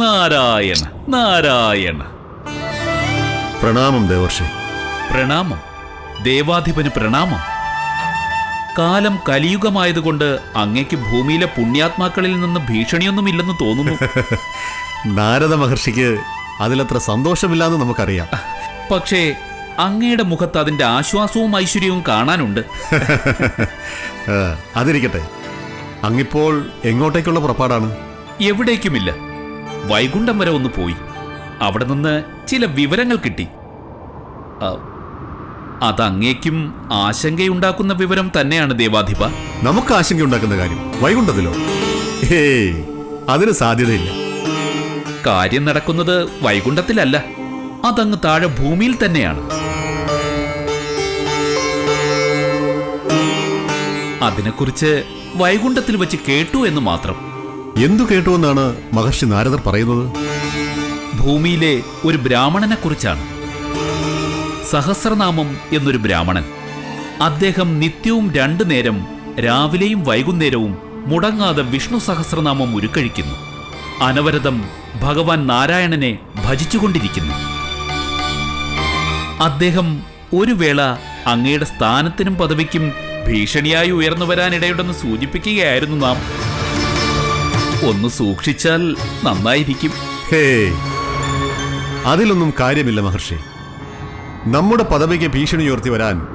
നാരായണ നാരായണ. പ്രണാമം ദേവർഷി. പ്രണാമം. ദേവാധിപന് പ്രണാമം. കാലം കലിയുഗമായതുകൊണ്ട് അങ്ങയ്ക്ക് ഭൂമിയിലെ പുണ്യാത്മാക്കളിൽ നിന്ന് ഭീഷണിയൊന്നുമില്ലെന്ന് തോന്നുന്നു. നാരദ മഹർഷിക്ക് അതിലത്ര സന്തോഷമില്ലാന്ന് നമുക്കറിയാം. പക്ഷേ അങ്ങയുടെ മുഖത്ത് അതിന്റെ ആശ്വാസവും ഐശ്വര്യവും കാണാനുണ്ട്. അതിരിക്കട്ടെ. അങ്ങിപ്പോൾ എങ്ങോട്ടേക്കുള്ള പുറപ്പാടാണ്? എവിടേക്കുമില്ല. വൈകുണ്ഠം വരെ ഒന്ന് പോയി. അവിടെ നിന്ന് ചില വിവരങ്ങൾ കിട്ടി. അതങ്ങേക്കും ആശങ്കയുണ്ടാക്കുന്ന വിവരം തന്നെയാണ് ദേവാധിപ. നമുക്ക് ആശങ്കയുണ്ടാക്കുന്ന കാര്യം വൈകുണ്ഠത്തിലോ? ഏയ് അതിന് സാധ്യതയില്ല. കാര്യം നടക്കുന്നത് വൈകുണ്ഠത്തിലല്ല. അതങ്ങ് താഴെ ഭൂമിയിൽ തന്നെയാണ്. അതിനെക്കുറിച്ച് വൈകുണ്ഠത്തിൽ വെച്ച് കേട്ടു എന്ന് മാത്രം. എന്തു കേട്ടുവെന്നാണ് മഹർഷി നാരദർ പറയുന്നത്? ഭൂമിയിലെ ഒരു ബ്രാഹ്മണനെ കുറിച്ചാണ്. സഹസ്രനാമം എന്നൊരു ബ്രാഹ്മണൻ. അദ്ദേഹം നിത്യവും രണ്ടു നേരം രാവിലെയും വൈകുന്നേരവും മുടങ്ങാതെ വിഷ്ണു സഹസ്രനാമം ഉരുക്കഴിക്കുന്നു. അനവരതം ഭഗവാൻ നാരായണനെ ഭജിച്ചുകൊണ്ടിരിക്കുന്നു. അദ്ദേഹം ഒരു വേള അങ്ങയുടെ സ്ഥാനത്തിനും പദവിക്കും ഭീഷണിയായി ഉയർന്നു വരാനിടയുണ്ടെന്ന് സൂചിപ്പിക്കുകയായിരുന്നു നാം. ഒന്ന് സൂക്ഷിച്ചാൽ നന്നായിരിക്കും. ഹേ അതിലൊന്നും കാര്യമില്ല മഹർഷി. നമ്മുടെ പദവിക്ക് ഭീഷണി ഉയർത്തി വരാൻ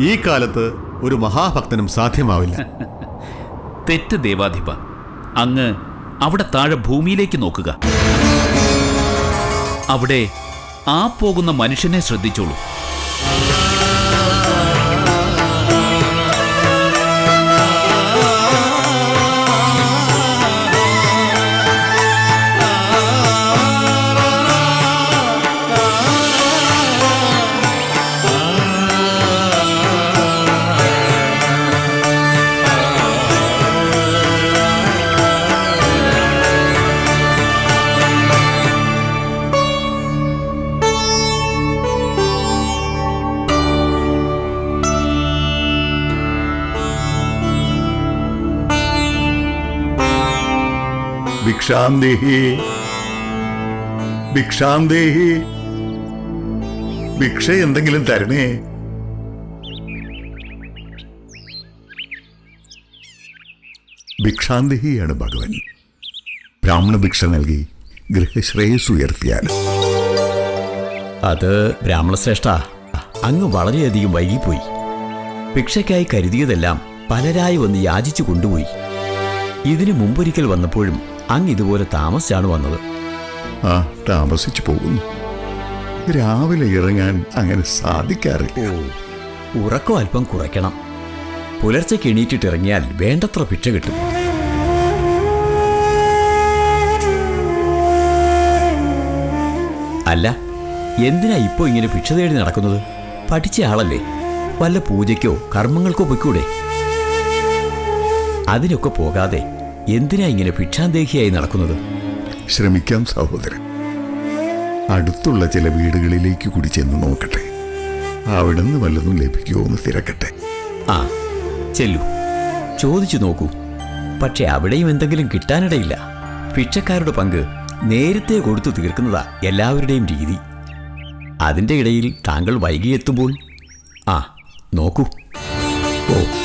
ഈ കാലത്ത് ഒരു മഹാഭക്തനും സാധ്യമാവില്ല. തെറ്റ് ദേവാധിപ. അങ്ങ് അവിടെ താഴെ ഭൂമിയിലേക്ക് നോക്കുക. അവിടെ ആ പോകുന്ന മനുഷ്യനെ ശ്രദ്ധിച്ചോളൂ. ഭിക്ഷാം ദേഹി ഭിക്ഷാം ദേഹി ഭിക്ഷ എന്തെങ്കിലും തരണേ. ഭിക്ഷാന്തിഹിയാണ് ഭഗവൻ. ബ്രാഹ്മണ ഭിക്ഷ നൽകി ഗൃഹശ്രേയസ് ഉയർത്തിയാൽ. അത് ബ്രാഹ്മണശ്രേഷ്ഠ അങ്ങ് വളരെയധികം വൈകിപ്പോയി. ഭിക്ഷയ്ക്കായി കരുതിയതെല്ലാം പലരായി വന്ന് യാചിച്ചു കൊണ്ടുപോയി. ഇതിനു മുമ്പൊരിക്കൽ വന്നപ്പോഴും അങ്ങ് ഇതുപോലെ താമസിച്ചാണ് വന്നത്. ആ താമസിച്ചു പോകുന്നു. രാവിലെ ഇറങ്ങാൻ അങ്ങനെ സാധിക്കാറില്ല. ഉറക്കം അല്പം കുറയ്ക്കണം. പുലർച്ചയ്ക്ക് എണീറ്റിട്ട് ഇറങ്ങിയാൽ വേണ്ടത്ര ഭിക്ഷ കിട്ടും. അല്ല എന്തിനാ ഇപ്പോ ഇങ്ങനെ ഭിക്ഷ തേടി നടക്കുന്നത്? പഠിച്ച ആളല്ലേ. വല്ല പൂജയ്ക്കോ കർമ്മങ്ങൾക്കോ പൊയ്ക്കൂടെ? അതിനൊക്കെ പോകാതെ എന്തിനാ ഇങ്ങനെ ഭിക്ഷാന്തേഹിയായി നടക്കുന്നത്? ശ്രമിക്കാം സഹോദരൻ. അടുത്തുള്ള ചില വീടുകളിലേക്ക് കൂടി ചെന്ന് നോക്കട്ടെ. അവിടുന്ന് വല്ലതും ലഭിക്കുമോ എന്ന് തിരക്കട്ടെ. ആ ചെല്ലു. ചോദിച്ചു നോക്കൂ. പക്ഷെ അവിടെയും എന്തെങ്കിലും കിട്ടാനിടയില്ല. ഭിക്ഷക്കാരുടെ പങ്ക് നേരത്തെ കൊടുത്തു തീർക്കുന്നതാ എല്ലാവരുടെയും രീതി. അതിന്റെ ഇടയിൽ താങ്കൾ വൈകിയെത്തുമ്പോൾ ആ നോക്കൂ. ഓ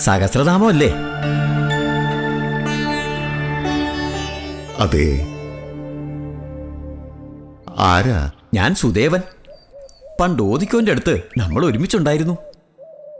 സഹസ്രനാമമല്ലേ? അതെ. ആരാ? ഞാൻ സുദേവൻ. പണ്ട് ഓദിക്കോന്റെ അടുത്ത് നമ്മൾ ഒരുമിച്ചുണ്ടായിരുന്നു.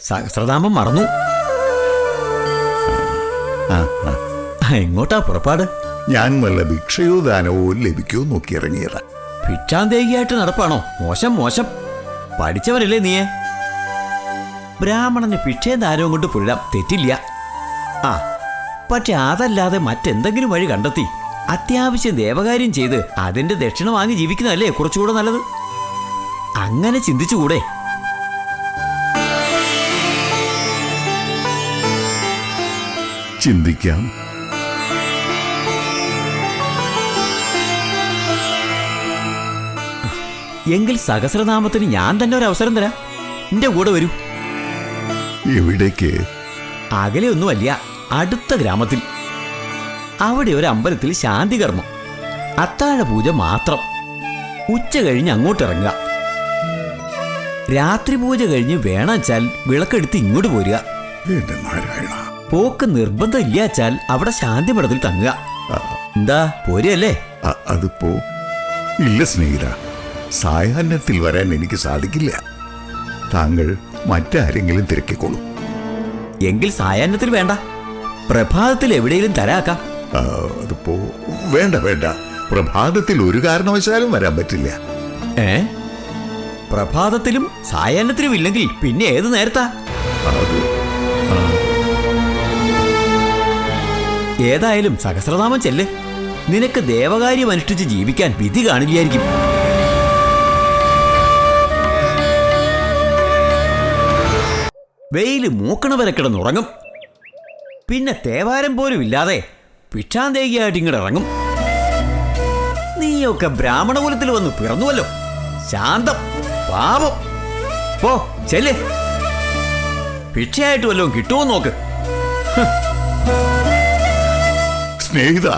സഹസ്രനാമം മറന്നു. എങ്ങോട്ടാ പുറപ്പാട്? ഞാൻ വല്ല ഭിക്ഷയോ ദാനവോ ലഭിക്കോ നോക്കി ഇറങ്ങിയതാ ഭിക്ഷാന്തേകിയായിട്ട് നടപ്പാണോ? മോശം മോശം. പഠിച്ചവരല്ലേ നീയെ? ബ്രാഹ്മണന് ഭിക്ഷയും ദാനവും കൊണ്ട് പുഴാം തെറ്റില്ല. ആ പക്ഷെ അതല്ലാതെ മറ്റെന്തെങ്കിലും വഴി കണ്ടെത്തി. അത്യാവശ്യം ദേവകാര്യം ചെയ്ത് അതിന്റെ ദക്ഷിണ വാങ്ങി ജീവിക്കുന്നതല്ലേ കുറച്ചുകൂടെ നല്ലത്? അങ്ങനെ ചിന്തിച്ചുകൂടെ? ചിന്തിക്കാം. എങ്കിൽ സഹസ്രനാമത്തിന് ഞാൻ തന്നെ ഒരു അവസരം തരാം. എന്റെ കൂടെ വരൂ. എവിടേക്ക്? അകലെ ഒന്നുമല്ല അടുത്ത ഗ്രാമത്തിൽ. അവിടെ ഒരു അമ്പലത്തിൽ ശാന്തികർമ്മം അത്താഴ പൂജ മാത്രം. ഉച്ച കഴിഞ്ഞ് അങ്ങോട്ട് ഇറങ്ങുക. രാത്രി പൂജ കഴിഞ്ഞ് വേണച്ചാൽ വിളക്കെടുത്ത് ഇങ്ങോട്ട് പോരുക. പോക്ക് നിർബന്ധം ഇല്ലാച്ചാൽ അവിടെ ശാന്തി മഠത്തിൽ തങ്ങുക. എന്താ പോരല്ലേ അതിപ്പോ ഇല്ല സ്നേഹിത. സായാഹ്നത്തിൽ വരാൻ എനിക്ക് സാധിക്കില്ല. താങ്കൾ മറ്റാരെങ്കിലും തിരക്കിക്കോളൂ. എങ്കിൽ സായാഹ്നത്തിൽ വേണ്ട. പ്രഭാതത്തിൽ എവിടെയെങ്കിലും തരാക്കാം. അതിപ്പോ വേണ്ട വേണ്ട. പ്രഭാതത്തിൽ ഒരു കാരണവശാലും വരാൻ പറ്റില്ല. ഏ? പ്രഭാതത്തിലും സായാഹ്നത്തിലും ഇല്ലെങ്കിൽ പിന്നെ ഏത് നേരത്താ? ഏതായാലും സഹസ്രനാമം ചെല്ല്. നിനക്ക് ദേവകാര്യം അനുഷ്ഠിച്ച് ജീവിക്കാൻ വിധി കാണില്ലായിരിക്കും. വെയിൽ മൂക്കണ വരെ കിടന്നുറങ്ങും. പിന്നെ തേവാരം പോലും ഇല്ലാതെ പിക്ഷാന്തേകിയായിട്ട് ഇങ്ങോട്ട് ഇറങ്ങും. നീയൊക്കെ ബ്രാഹ്മണ കുലത്തിൽ വന്ന് പിറന്നുവല്ലോ. ശാന്തം പാപം. പോ ചെല്ലേ. ഭിക്ഷയായിട്ട് വല്ലതും കിട്ടുമോ നോക്ക്. സ്നേഹിത.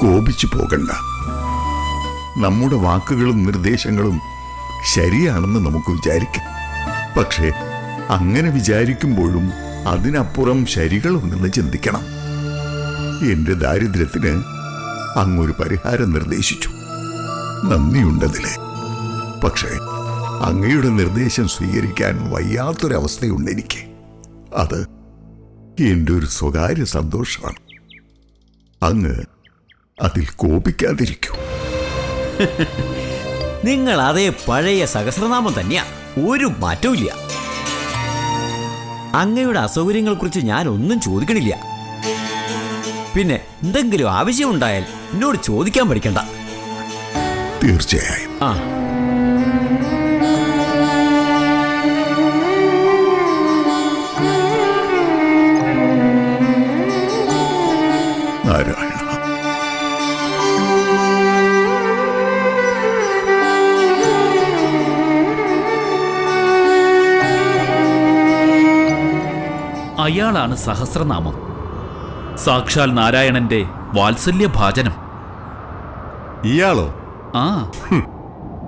കോപിച്ചു പോകണ്ട. നമ്മുടെ വാക്കുകളും നിർദ്ദേശങ്ങളും ശരിയാണെന്ന് നമുക്ക് വിചാരിക്കാം. പക്ഷേ അങ്ങനെ വിചാരിക്കുമ്പോഴും അതിനപ്പുറം ശരികളുണ്ടെന്ന് ചിന്തിക്കണം. എന്റെ ദാരിദ്ര്യത്തിന് അങ്ങൊരു പരിഹാരം നിർദ്ദേശിച്ചു. നന്ദിയുണ്ടതിലെ. പക്ഷേ അങ്ങയുടെ നിർദ്ദേശം സ്വീകരിക്കാൻ വയ്യാത്തൊരവസ്ഥയുണ്ട് എനിക്ക്. അത് എന്റെ ഒരു സ്വകാര്യ സന്തോഷമാണ്. അങ്ങ് അതിൽ കോപിക്കാതിരിക്കൂ. നിങ്ങൾ അതേ പഴയ സഹസ്രനാമം തന്നെയാ. ഒരു മാറ്റവും ഇല്ല അങ്ങയുടെ അസൗകര്യങ്ങളെക്കുറിച്ച് ഞാൻ ഒന്നും ചോദിക്കണില്ല. പിന്നെ എന്തെങ്കിലും ആവശ്യമുണ്ടായാൽ എന്നോട് ചോദിക്കാൻ പഠിക്കണ്ട. തീർച്ചയായും. ആ. അയാളാണ് സഹസ്രനാമം? സാക്ഷാൽ നാരായണന്റെ വാത്സല്യ ഭാചനം ഇയാളോ? ആ.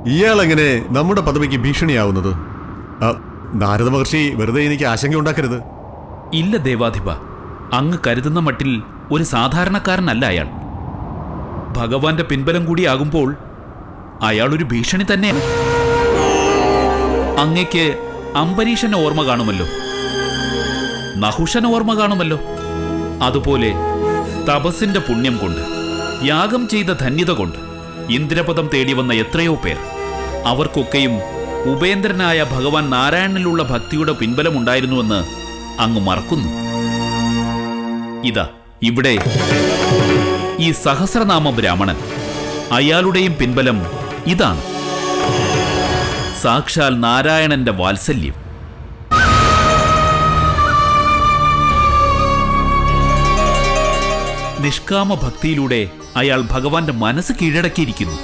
ഇയാളെങ്ങനെ നമ്മുടെ പദവിക്ക് ഭീഷണിയാവുന്നത്? നാരദ മഹർഷി വെറുതെ എനിക്ക് ആശങ്ക ഉണ്ടാക്കരുത്. ഇല്ല ദേവാധിപ. അങ്ങ് കരുതുന്ന മട്ടിൽ ഒരു സാധാരണക്കാരനല്ല അയാൾ. ഭഗവാന്റെ പിൻബലം കൂടിയാകുമ്പോൾ അയാൾ ഒരു ഭീഷണി തന്നെയാണ്. അങ്ങയ്ക്ക് അംബരീഷന്റെ ഓർമ്മ കാണുമല്ലോ. നഹുഷന് ഓർമ്മ കാണുമല്ലോ. അതുപോലെ തപസിന്റെ പുണ്യം കൊണ്ട് യാഗം ചെയ്ത ധന്യത കൊണ്ട് ഇന്ദ്രപദം തേടി വന്ന എത്രയോ പേർ. അവർക്കൊക്കെയും ഉപേന്ദ്രനായ ഭഗവാൻ നാരായണനിലുള്ള ഭക്തിയുടെ പിൻബലമുണ്ടായിരുന്നുവെന്ന് അങ്ങ് മറക്കുന്നു. ഇതാ ഇവിടെ ഈ സഹസ്രനാമ ബ്രാഹ്മണൻ. അയാളുടെയും പിൻബലം ഇതാണ്. സാക്ഷാൽ നാരായണന്റെ വാത്സല്യം. നിഷ്കാമ ഭക്തിയിലൂടെ അയാൾ ഭഗവാന്റെ മനസ്സ് കീഴടക്കിയിരിക്കുന്നു.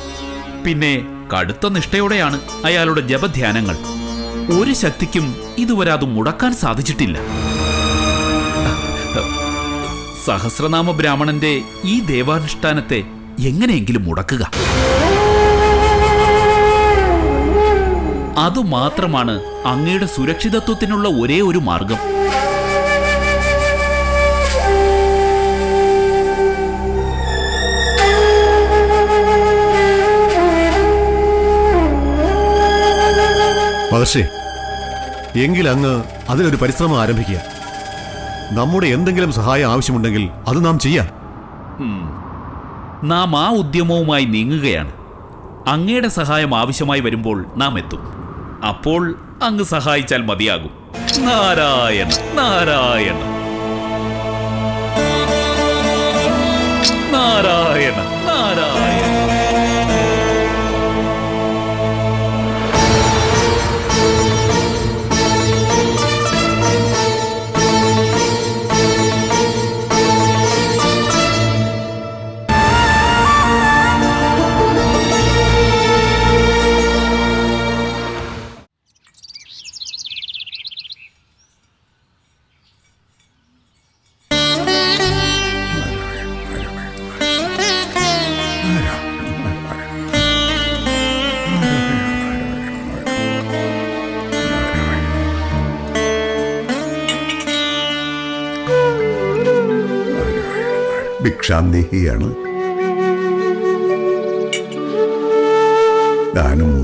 പിന്നെ കടുത്ത നിഷ്ഠയോടെയാണ് അയാളുടെ ജപധ്യാനങ്ങൾ. ഒരു ശക്തിക്കും ഇതുവരെ അത് മുടക്കാൻ സാധിച്ചിട്ടില്ല. സഹസ്രനാമ ബ്രാഹ്മണന്റെ ഈ ദേവാനുഷ്ഠാനത്തെ എങ്ങനെയെങ്കിലും മുടക്കുക. അതുമാത്രമാണ് അങ്ങയുടെ സുരക്ഷിതത്വത്തിനുള്ള ഒരേ ഒരു മാർഗം. മഹർഷി എങ്കിൽ അങ്ങ് അതിലൊരു പരിശ്രമം ആരംഭിക്കുക. നമ്മുടെ എന്തെങ്കിലും സഹായം ആവശ്യമുണ്ടെങ്കിൽ അത് നാം ചെയ്യാം നാം ആ ഉദ്യമവുമായി നീങ്ങുകയാണ്. അങ്ങയുടെ സഹായം ആവശ്യമായി വരുമ്പോൾ നാം എത്തും. അപ്പോൾ അങ്ങ് സഹായിച്ചാൽ മതിയാകും. നാരായണ നാരായണ. നാരായണ നാരായണ. ഭിക്ഷാന്തേഹിയാണ് ദാനമോ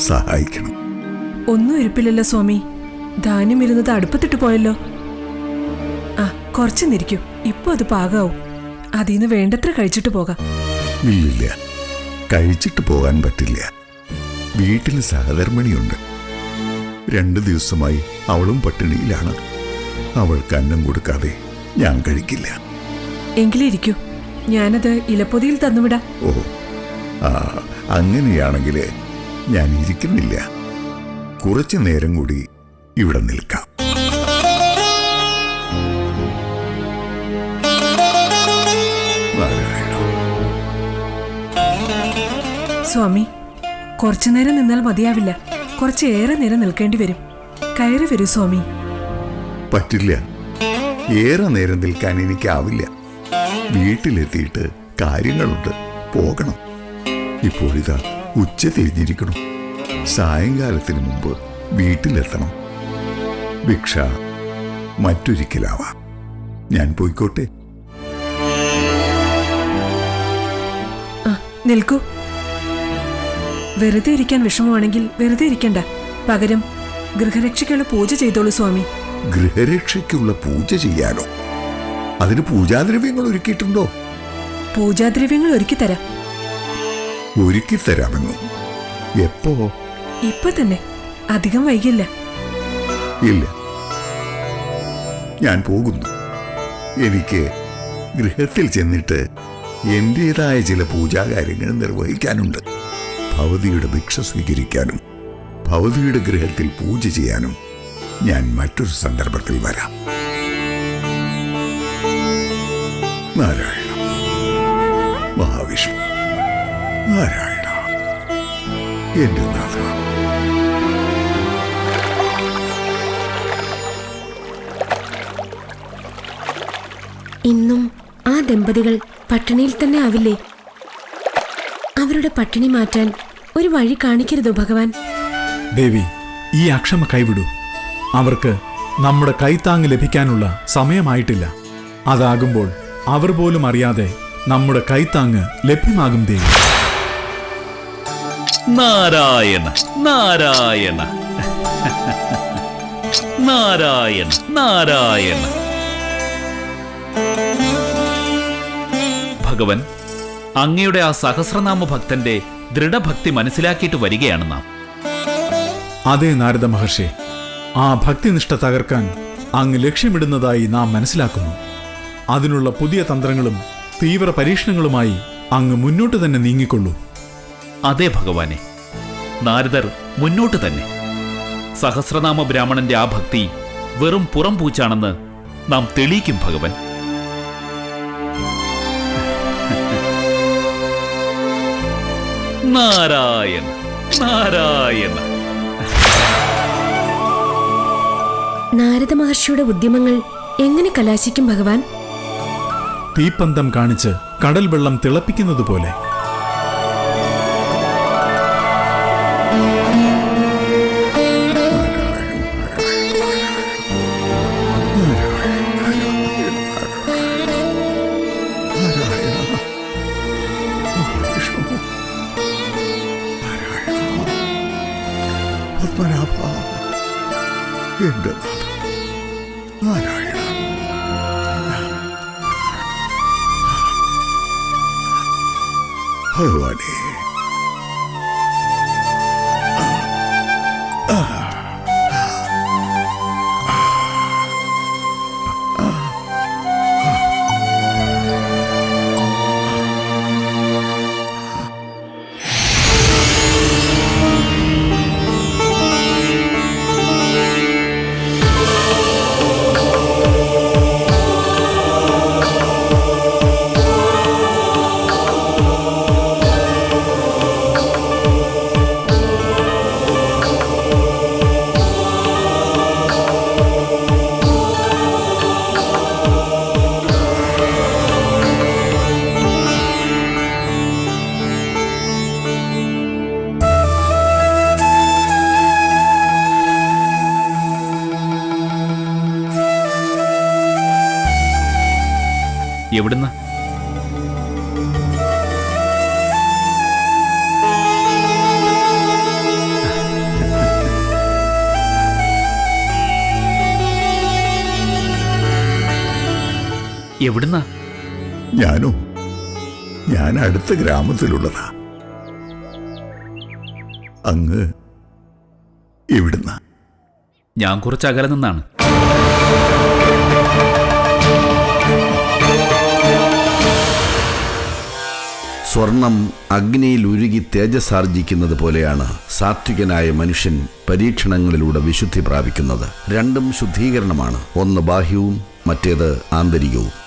സഹായിക്കണം ഒന്നും ഇരിപ്പില്ലല്ലോ സ്വാമി ധാന്യം ഇരുന്നത് അടുപ്പത്തിട്ട് പോയല്ലോ ആ കുറച്ച് നിരിക്കൂ ഇപ്പൊ അത് പാകാവും അതിന്ന് വേണ്ടത്ര കഴിച്ചിട്ട് പോകാം ഇല്ലില്ല കഴിച്ചിട്ട് പോകാൻ പറ്റില്ല വീട്ടിൽ സഹധർമ്മിണിയുണ്ട് രണ്ടു ദിവസമായി അവളും പട്ടിണിയിലാണ് അവൾക്ക് അന്നം കൊടുക്കാതെ ഞാൻ കഴിക്കില്ല എങ്കിലും ഇരിക്കൂ ഞാനത് ഇലപ്പൊതിയിൽ തന്നുവിടാം. ഓ ആ അങ്ങനെയാണെങ്കിൽ ഞാൻ ഇരിക്കുന്നില്ല. കുറച്ചു നേരം കൂടി ഇവിടെ നിൽക്കാം. സ്വാമി കുറച്ചു നേരം നിന്നാൽ മതിയാവില്ല. കുറച്ചേറെ നേരം നിൽക്കേണ്ടി വരും. കയറി വരൂ സ്വാമി. പറ്റില്ല. ഏറെ നേരം നിൽക്കാൻ എനിക്കാവില്ല. വീട്ടിലെത്തിയിട്ട് കാര്യങ്ങളുണ്ട്. പോകണം. ഇപ്പോഴിതാ ഉച്ച തിരിഞ്ഞിരിക്കണം. സായങ്കാലത്തിന് മുമ്പ് വീട്ടിലെത്തണം. ഭിക്ഷ മറ്റൊരിക്കലാവാം. ഞാൻ പോയിക്കോട്ടെ. നിൽക്കൂ. വെറുതെ ഇരിക്കാൻ വിഷമമാണെങ്കിൽ വെറുതെ ഇരിക്കണ്ട. പകരം ഗൃഹരക്ഷയ്ക്കുള്ള പൂജ ചെയ്തോളൂ സ്വാമി. ഗൃഹരക്ഷയ്ക്കുള്ള പൂജ ചെയ്യാനോ? അതിന് പൂജാദ്രവ്യങ്ങൾ ഒരുക്കിയിട്ടുണ്ടോ? പൂജാദ്രവ്യങ്ങൾ ഒരുക്കി തരാം ഒരുക്കി തരാമെന്നോ എപ്പോ? ഇപ്പൊ തന്നെ. അധികം വൈകില്ല. ഇല്ല. ഞാൻ പോകുന്നു. എനിക്ക് ഗൃഹത്തിൽ ചെന്നിട്ട് എന്റേതായ ചില പൂജാകാര്യങ്ങൾ നിർവഹിക്കാനുണ്ട്. ഭവതിയുടെ ഭിക്ഷ സ്വീകരിക്കാനും ഭവതിയുടെ ഗൃഹത്തിൽ പൂജ ചെയ്യാനും ഞാൻ മറ്റൊരു സന്ദർഭത്തിൽ വരാം. നാരായണ. മഹാവിഷ്ണു. നാരായണ. എന്റെ നാഥ. ഇന്നും ആ ദമ്പതികൾ പട്ടിണിയിൽ തന്നെ ആവില്ലേ? അവരുടെ പട്ടിണി മാറ്റാൻ ഒരു വഴി കാണിക്കരുതോ ഭഗവാൻ? ദേവി ഈ അക്ഷമ കൈവിടൂ. അവർക്ക് നമ്മുടെ കൈത്താങ് ലഭിക്കാനുള്ള സമയമായിട്ടില്ല. അതാകുമ്പോൾ അവർ പോലും അറിയാതെ നമ്മുടെ കൈത്താങ് ലഭ്യമാകും ദേവി. നാരായണ നാരായണ. നാരായണ നാരായണ. ഭഗവൻ അങ്ങയുടെ ആ സഹസ്രനാമ ഭക്തന്റെ ദൃഢഭക്തി മനസ്സിലാക്കിയിട്ട് വരികയാണ് നാം. അതെ നാരദ മഹർഷി ആ ഭക്തിനിഷ്ഠ തകർക്കാൻ അങ്ങ് ലക്ഷ്യമിടുന്നതായി നാം മനസ്സിലാക്കുന്നു. അതിനുള്ള പുതിയ തന്ത്രങ്ങളും തീവ്ര പരീക്ഷണങ്ങളുമായി അങ്ങ് മുന്നോട്ട് തന്നെ നീങ്ങിക്കൊള്ളൂ. അതെ ഭഗവാനെ നാരദർ മുന്നോട്ട് തന്നെ. സഹസ്രനാമ ബ്രാഹ്മണന്റെ ആ ഭക്തി വെറും പുറം പൂച്ചാണെന്ന് നാം തെളിയിക്കും ഭഗവൻ. നാരായണ നാരായണ. നാരദ മഹർഷിയുടെ ഉദ്യമങ്ങൾ എങ്ങനെ കലാശിക്കും ഭഗവാൻ? തീപ്പന്തം കാണിച്ച് കടൽ വെള്ളം തിളപ്പിക്കുന്നത് പോലെ. പത്മനാഭ എന്റെ എവിടുന്ന്? എവിടുന്നാ? ഞാനോ? ഞാൻ അടുത്ത ഗ്രാമത്തിലുള്ളതാ. അങ്ങ് എവിടുന്ന ഞാൻ കുറച്ച് അകലെ നിന്നാണ്. സ്വർണം അഗ്നിയിൽ ഉരുകി തേജസാർജിക്കുന്നത് പോലെയാണ് സാത്വികനായ മനുഷ്യൻ പരീക്ഷണങ്ങളിലൂടെ വിശുദ്ധി പ്രാപിക്കുന്നത്. രണ്ടും ശുദ്ധീകരണമാണ്. ഒന്ന് ബാഹ്യവും മറ്റേത് ആന്തരികവും.